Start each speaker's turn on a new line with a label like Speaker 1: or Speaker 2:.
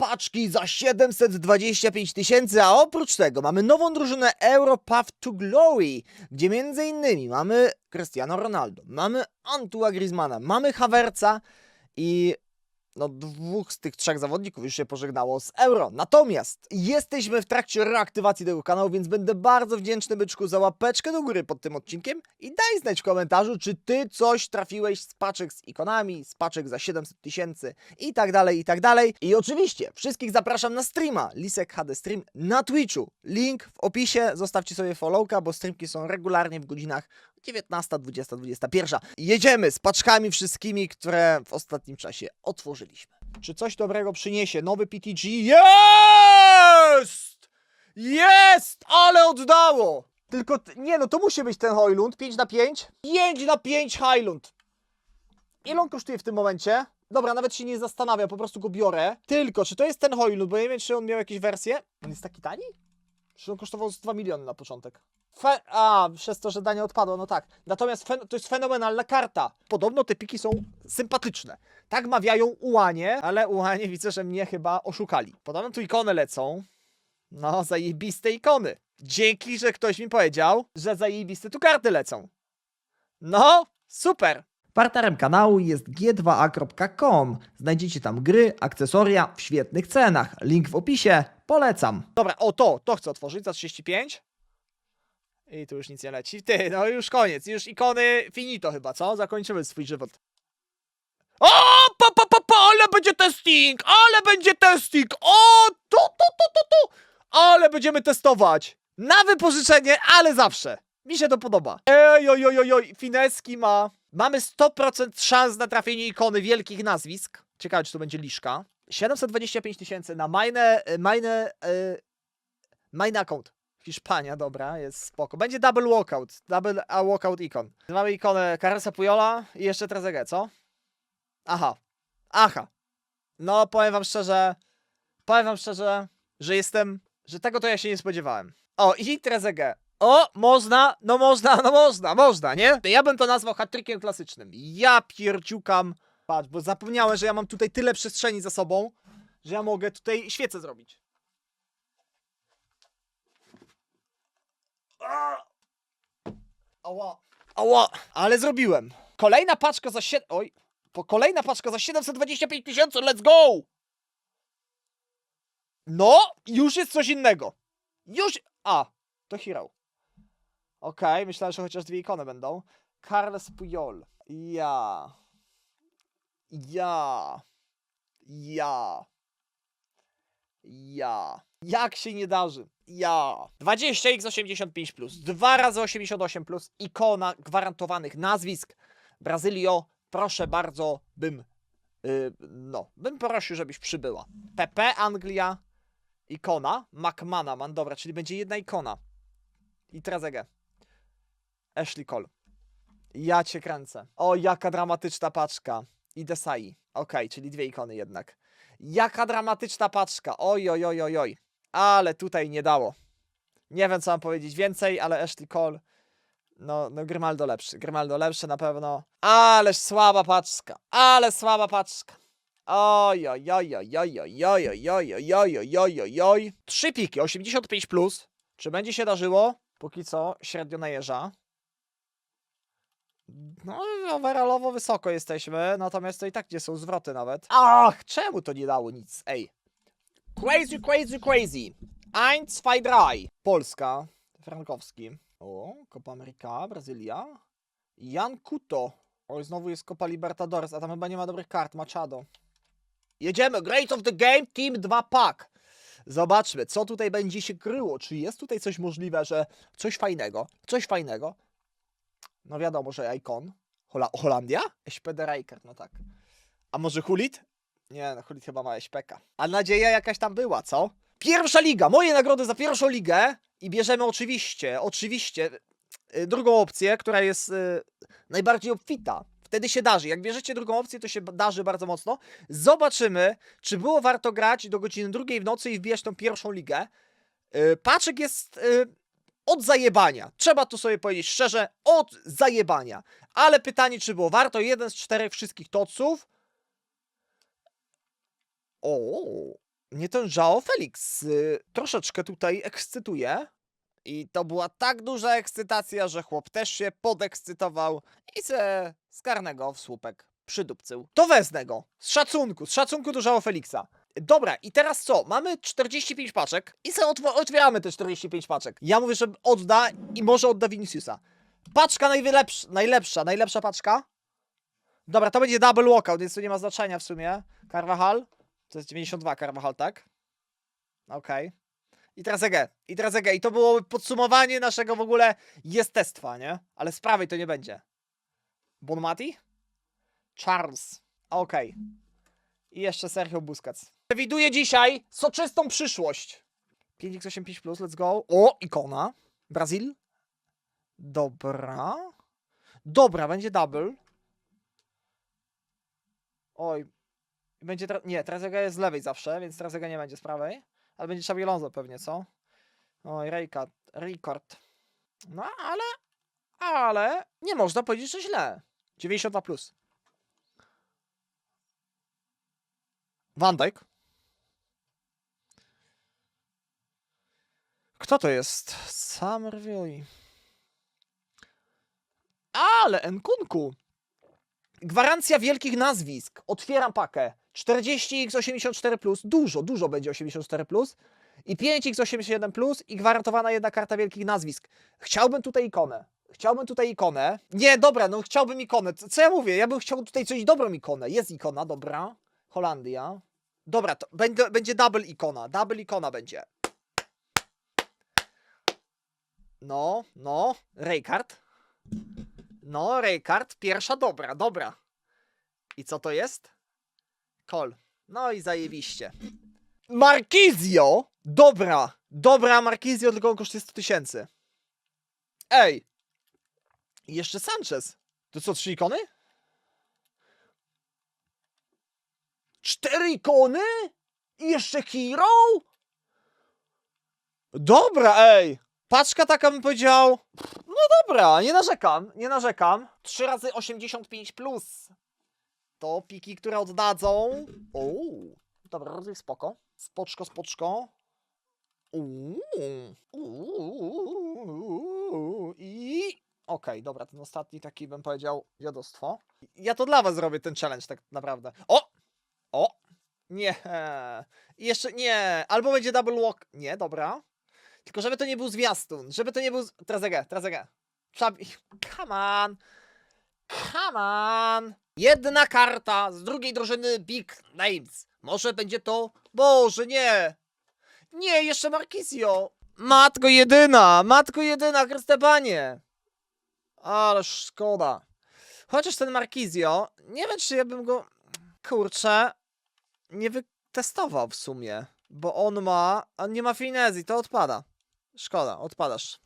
Speaker 1: paczki za 725 tysięcy, a oprócz tego mamy nową drużynę Europath to Glory, gdzie między innymi mamy Cristiano Ronaldo, mamy Antua Griezmana, mamy Havertza i no, dwóch z tych trzech zawodników już się pożegnało z euro. Natomiast jesteśmy w trakcie reaktywacji tego kanału, więc będę bardzo wdzięczny byczku za łapeczkę do góry pod tym odcinkiem i daj znać w komentarzu, czy ty coś trafiłeś z paczek z ikonami, z paczek za 700 tysięcy i tak dalej, i tak dalej. I oczywiście wszystkich zapraszam na streama Lisek HD Stream na Twitchu. Link w opisie, zostawcie sobie followka, bo streamki są regularnie w godzinach 19, 20, 21. Jedziemy z paczkami wszystkimi, które w ostatnim czasie otworzyliśmy. Czy coś dobrego przyniesie nowy PTG? Jest! Jest! Ale oddało! Tylko, nie no, to musi być ten Hojlund. 5 na 5. 5 na 5 Highlund. Ile on kosztuje w tym momencie? Dobra, nawet się nie zastanawiam, po prostu go biorę. Tylko, czy to jest ten Hojlund, bo nie wiem, czy on miał jakieś wersje. On jest taki tani? Czy on kosztował z 2 miliony na początek? Fe A, przez to, że danie odpadło, no tak. Natomiast to jest fenomenalna karta. Podobno te piki są sympatyczne. Tak mawiają ułanie, ale ułanie widzę, że mnie chyba oszukali. Podobno tu ikony lecą. No, zajebiste ikony. Dzięki, że ktoś mi powiedział, że zajebiste tu karty lecą. No, super. Partnerem kanału jest g2a.com. Znajdziecie tam gry, akcesoria w świetnych cenach. Link w opisie. Polecam. Dobra, o to, to chcę otworzyć za 35. I tu już nic nie leci. Ty, no już koniec. Już ikony finito chyba, co? Zakończymy swój żywot. O, pa, pa, pa, pa, ale będzie testing! Ale będzie testing! O, tu, tu, tu, tu, tu! Ale będziemy testować! Na wypożyczenie, ale zawsze. Mi się to podoba. Ej, oj, oj, oj, oj, fineski ma. Mamy 100% szans na trafienie ikony wielkich nazwisk. Ciekawe, czy to będzie liszka. 725 tysięcy na mine, mine, yy, mine account. Hiszpania, dobra, jest spoko. Będzie double walkout, double a walkout ikon. Mamy ikonę Carlesa Pujola i jeszcze Trezegę, co? Aha, aha. No, powiem wam szczerze, powiem wam szczerze, że jestem, że tego to ja się nie spodziewałem. O, i Trezegę. O, można, no można, no można, można, nie? Ja bym to nazwał hat-trickiem klasycznym. Ja pierdziukam. Patrz, bo zapomniałem, że ja mam tutaj tyle przestrzeni za sobą, że ja mogę tutaj świecę zrobić. Ała. Ała, ale zrobiłem. Kolejna paczka za 7... Oj. Po kolejna paczka za 725 tysięcy, let's go! No, już jest coś innego. Już... A, to Hero. Okej, myślałem, że chociaż dwie ikony będą. Carles Puyol. Ja. Ja. Ja. Ja. Jak się nie darzy? Ja. 20x85+, plus, 2 razy 88+, plus, ikona gwarantowanych nazwisk. Brazylio, proszę bardzo, bym, yy, no, bym prosił, żebyś przybyła. PP Anglia, ikona, McMana, man, dobra, czyli będzie jedna ikona. I Trezegę. Ashley Cole. Ja cię kręcę. O, jaka dramatyczna paczka. I Desai. Okej, czyli dwie ikony jednak. Jaka dramatyczna paczka. Oj, oj, oj, oj, oj. Ale tutaj nie dało. Nie wiem, co mam powiedzieć więcej, ale Ashley Cole. No, no Grimaldo lepszy. Grimaldo lepszy na pewno. Ależ słaba paczka. Ale słaba paczka. Oj, oj, oj, oj, oj, oj, oj, oj, oj, oj, oj, oj, oj, oj. Trzy piki, 85+. Plus. Czy będzie się darzyło? Póki co średnio najeża. No, overallowo wysoko jesteśmy, natomiast to i tak nie są zwroty nawet. Ach, czemu to nie dało nic? Ej. Crazy, crazy, crazy. Eins, zwei, drei. Polska. Frankowski. O, Copa America, Brazylia. Jan Kuto. Oj, znowu jest Copa Libertadores, a tam chyba nie ma dobrych kart. Machado. Jedziemy. Great of the game, Team 2 pack. Zobaczmy, co tutaj będzie się kryło. Czy jest tutaj coś możliwe, że coś fajnego, coś fajnego. No wiadomo, że Icon. Hola Holandia? SPD Rijker, no tak. A może Hulit? Nie, no Hulit chyba ma SPK. A nadzieja jakaś tam była, co? Pierwsza liga! Moje nagrody za pierwszą ligę. I bierzemy oczywiście, oczywiście y, drugą opcję, która jest y, najbardziej obfita. Wtedy się darzy. Jak bierzecie drugą opcję, to się darzy bardzo mocno. Zobaczymy, czy było warto grać do godziny drugiej w nocy i wbijać tą pierwszą ligę. Y, Paczek jest y, od zajebania. Trzeba to sobie powiedzieć szczerze, od zajebania. Ale pytanie, czy było warto? Jeden z czterech wszystkich toców. O, mnie ten Joao Felix y, troszeczkę tutaj ekscytuje. I to była tak duża ekscytacja, że chłop też się podekscytował i se z karnego w słupek przydupcył. To wezmę go. Z szacunku, z szacunku do Joao Felixa. Dobra, i teraz co? Mamy 45 paczek i sobie otw- otwieramy te 45 paczek. Ja mówię, że odda i może odda Viniciusa. Paczka najlepsza, najlepsza, najlepsza paczka. Dobra, to będzie double walkout, więc tu nie ma znaczenia w sumie. Carvajal. To jest 92 Carvajal, tak? Okej. I teraz EG. I teraz EG. I to było podsumowanie naszego w ogóle jestestwa, nie? Ale z prawej to nie będzie. Bonmati? Charles. Okej. I jeszcze Sergio Busquets. Przewiduję dzisiaj soczystą przyszłość. 5x85+, plus, let's go. O, ikona. Brazil. Dobra. Dobra, będzie double. Oj. Będzie tra- nie, Trezega jest z lewej zawsze, więc Trezega nie będzie z prawej. Ale będzie Xabi Alonso pewnie, co? Oj, Rejka, Ricard. No, ale, ale nie można powiedzieć, że źle. 92 plus. Van Dijk. Kto to jest? Summerville. Ale Nkunku. Gwarancja wielkich nazwisk. Otwieram pakę. 40x84+, plus. dużo, dużo będzie 84+, plus. i 5x81+, plus i gwarantowana jedna karta wielkich nazwisk. Chciałbym tutaj ikonę. Chciałbym tutaj ikonę. Nie, dobra, no chciałbym ikonę. Co ja mówię? Ja bym chciał tutaj coś dobrą ikonę. Jest ikona, dobra. Holandia. Dobra, to będzie, będzie double ikona. Double ikona będzie. No, no. Rejkard. No, Rejkard. Pierwsza dobra, dobra. I co to jest? Kol. No i zajebiście. Markizio! Dobra, dobra Markizio, tylko on kosztuje 100 tysięcy. Ej! Jeszcze Sanchez. To co, trzy ikony? Cztery ikony? I jeszcze Hero? Dobra, ej! Paczka taka bym powiedział. No dobra, nie narzekam, nie narzekam. 3 razy 85 plus. To piki, które oddadzą. Uuu. Dobra, rozwój spoko. Spoczko, spoczko. Uuu. I... Okej, dobra, ten ostatni taki bym powiedział dziadostwo. Ja to dla was zrobię ten challenge tak naprawdę. O! Nie. I jeszcze nie. Albo będzie double walk. Nie, dobra. Tylko żeby to nie był zwiastun. Żeby to nie był... z- Trezegę, Trezegę. Come on. Come on. Jedna karta z drugiej drużyny Big Names. Może będzie to... Boże, nie. Nie, jeszcze Marquisio. Matko jedyna, matko jedyna, Krystebanie. Ale szkoda. Chociaż ten Marquisio, nie wiem czy ja bym go, kurczę, nie wytestował w sumie. Bo on ma, on nie ma finezji, to odpada. Szkoda, odpadasz.